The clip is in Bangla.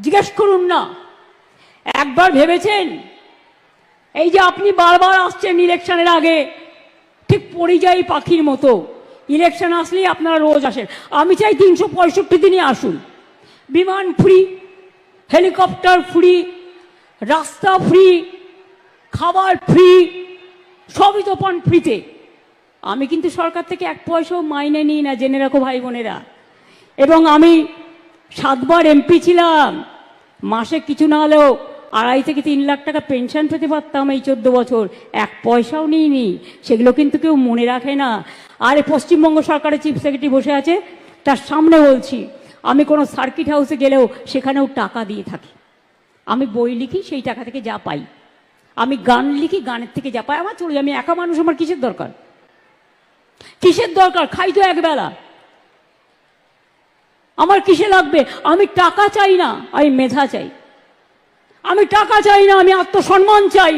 জিজ্ঞেস করুন না। একবার ভেবেছেন? এই যে আপনি বারবার আসছেন ইলেকশনের আগে, ঠিক পরিযায়ী পাখির মতো। ইলেকশন আসলেই আপনারা রোজ আসেন। আমি চাই তিনশো পঁয়ষট্টি দিনই আসুন। বিমান ফ্রি, হেলিকপ্টার ফ্রি, রাস্তা ফ্রি, খাবার ফ্রি, সবই তো পান ফ্রিতে। আমি কিন্তু সরকার থেকে এক পয়সাও মাইনে নিই না, জেনে রাখো ভাই বোনেরা। এবং আমি সাতবার এমপি ছিলাম। মাসে কিছু না হলেও আড়াই থেকে তিন লাখ টাকা পেনশন পেতে পারতাম এই চোদ্দ বছর। এক পয়সাও নিইনি। সেগুলো কিন্তু কেউ মনে রাখে না। আর পশ্চিমবঙ্গ সরকারের চিফ সেক্রেটারি বসে আছে, তার সামনে বলছি, আমি কোনো সার্কিট হাউসে গেলেও সেখানেও টাকা দিয়ে থাকি। আমি বই লিখি, সেই টাকা থেকে যা পাই। আমি গান লিখি, গানের থেকে যা পাই। আমার চলে আমি একা মানুষ, আমার কিসের দরকার? কিসের দরকার? খাই তো একবেলা। আমার কিসে লাগবে? আমি টাকা চাই না, আমি মেধা চাই। আমি টাকা চাই না, আমি আত্মসম্মান চাই।